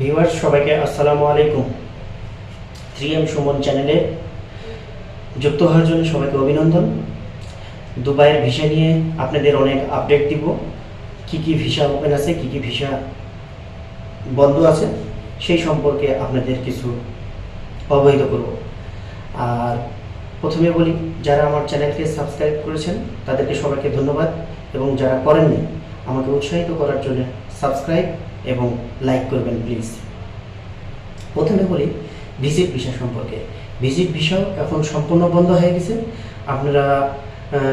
Viewers, সবাইকে আসসালামু আলাইকুম। থ্রি এম সুমন চ্যানেলে যুক্ত হওয়ার জন্য সবাইকে অভিনন্দন। দুবাইয়ের ভিসা নিয়ে আপনাদের অনেক আপডেট দিব। কি কি ভিসা ওপেন আছে, কি কি ভিসা বন্ধ আছে, সেই সম্পর্কে আপনাদের কিছু অবহিত করব। আর প্রথমে বলি, যারা আমার চ্যানেলকে সাবস্ক্রাইব করেছেন, তাদেরকে সবাইকে ধন্যবাদ। এবং যারা করেননি, আমাকে উৎসাহিত করার জন্য সাবস্ক্রাইব এবং লাইক করবেন প্লিজ প্রথমে বলি ভিজিট ভিসা সম্পর্কে। ভিজিট ভিসাও এখন সম্পূর্ণ বন্ধ হয়ে গেছে। আপনারা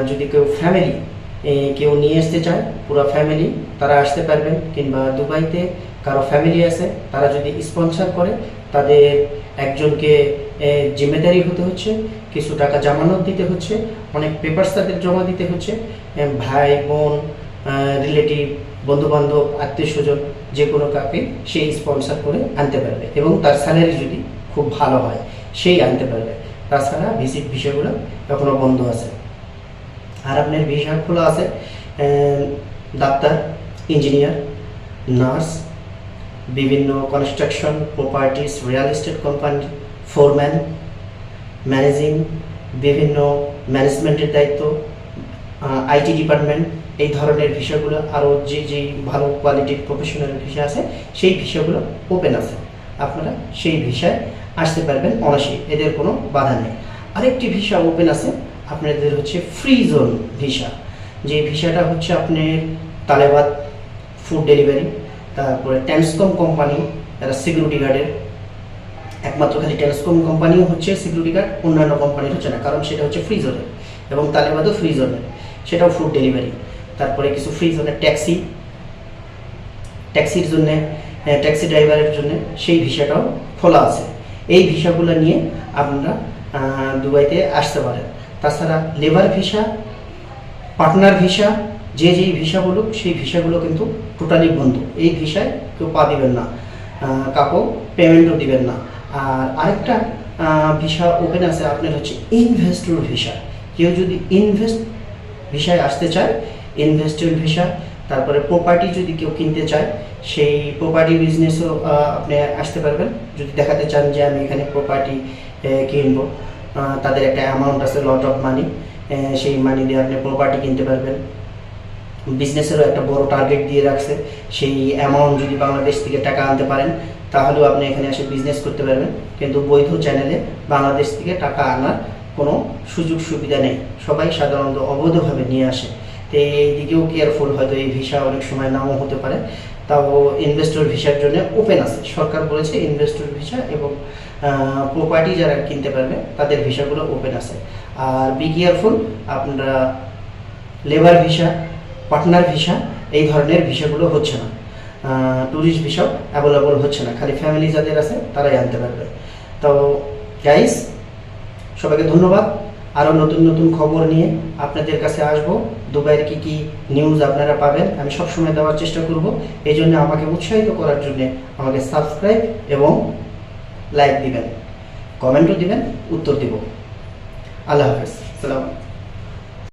যদি কেউ ফ্যামিলি কেউ নিয়ে আসতে চায়, পুরো ফ্যামিলি তারা আসতে পারবেন কিংবা দুবাইতে কারও ফ্যামিলি আছে, তারা যদি স্পন্সর করে, তাদের একজনকে জিম্মেদারি হতে হচ্ছে, কিছু টাকা জামানত দিতে হচ্ছে, অনেক পেপারস তাদের জমা দিতে হচ্ছে ভাই, বোন রিলেটিভ বন্ধু বান্ধব আত্মীয় স্বজন যে কোনো কাকে সেই স্পন্সর করে আনতে পারবে এবং তার স্যালারি যদি খুব ভালো হয়, সেই আনতে পারবে। তাছাড়া ভিজিট ভিসাগুলো এখনও বন্ধ আছে। আর আপনার ভিসা খোলা আছে ডাক্তার ইঞ্জিনিয়ার নার্স বিভিন্ন construction properties real estate company foreman managing বিভিন্ন ম্যানেজমেন্টের দায়িত্ব আইটি ডিপার্টমেন্ট এই ধরনের ভিসাগুলো আরও যে যে ভালো কোয়ালিটির প্রফেশনাল ভিসা আছে, সেই ভিসাগুলো ওপেন আছে। আপনারা সেই ভিসায় আসতে পারবেন অনাসি এদের কোনো বাধা নেই। আরেকটি ভিসা ওপেন আছে, আপনাদের হচ্ছে ফ্রি জোন ভিসা যে ভিসাটা হচ্ছে আপনার তালেবাদ ফুড ডেলিভারি তারপরে ট্যান্সকম কোম্পানি এরা সিকিউরিটি গার্ডের একমাত্র খালি ট্যান্সকম কোম্পানিও হচ্ছে সিকিউরিটি গার্ড অন্যান্য কোম্পানির হচ্ছে না, কারণ সেটা হচ্ছে ফ্রি জোনের এবং তালেবাদও ফ্রি জোনের সেটাও ফুড ডেলিভারি তারপরে কিছু ফ্রি জোনের ট্যাক্সি ট্যাক্সির জন্য ট্যাক্সি ড্রাইভারের জন্য সেই ভিসাটাও খোলা আছে। এই ভিসাগুলো নিয়ে আপনারা দুবাইতে আসতে পারেন। তাছাড়া লেবার ভিসা পার্টনার ভিসা যে যেই ভিসাগুলো সেই ভিসাগুলো কিন্তু টোটালি বন্ধ। এই ভিসায় কেউ পা দিবেন না কাউকেও পেমেন্টও দিবেন না। আর আরেকটা ভিসা ওপেন আছে, আপনার হচ্ছে ইনভেস্টর ভিসা কেউ যদি ইনভেস্ট ভিসায় আসতে চায় ইনভেস্টর ভিসা তারপরে প্রপার্টি যদি কেউ কিনতে চায়, সেই প্রপার্টি বিজনেসও আপনি আসতে পারবেন। যদি দেখাতে চান যে আমি এখানে প্রপার্টি কিনবো তাদের একটা অ্যামাউন্ট আছে লট অফ মানি সেই মানি দিয়ে আপনি প্রপার্টি কিনতে পারবেন। বিজনেসেরও একটা বড় টার্গেট দিয়ে রাখছে, সেই অ্যামাউন্ট যদি বাংলাদেশ থেকে টাকা আনতে পারেন, তাহলেও আপনি এখানে এসে বিজনেস করতে পারবেন। কিন্তু বৈধ চ্যানেলে বাংলাদেশ থেকে টাকা আনার কোনো সুযোগ সুবিধা নেই। সবাই সাধারণত অবৈধভাবে নিয়ে আসে। তো এই কেয়ারফুল হয়তো এই ভিসা অনেক সময় নাও হতে পারে। তাও ইনভেস্টর ভিসার জন্য ওপেন আছে। সরকার বলেছে ইনভেস্টর ভিসা এবং প্রপার্টি যারা কিনতে পারবে, তাদের ভিসাগুলো ওপেন আছে। আর বি কেয়ারফুল আপনারা লেবার ভিসা পার্টনার ভিসা এই ধরনের ভিসাগুলো হচ্ছে না। ট্যুরিস্ট ভিসাও অ্যাভেলেবল হচ্ছে না। খালি ফ্যামিলি যাদের আছে, তারাই আনতে পারবে। তো গাইস সবাইকে ধন্যবাদ। আরও নতুন নতুন খবর নিয়ে আপনাদের কাছে আসব। দুবাইয়ের কি কি নিউজ আপনারা পাবেন, আমি সবসময় দেওয়ার চেষ্টা করব। এই জন্য আমাকে উৎসাহিত করার জন্য আমাকে সাবস্ক্রাইব এবং লাইক দিবেন। কমেন্টও দিবেন, উত্তর দিব। আল্লাহ হাফেজ। সালাম।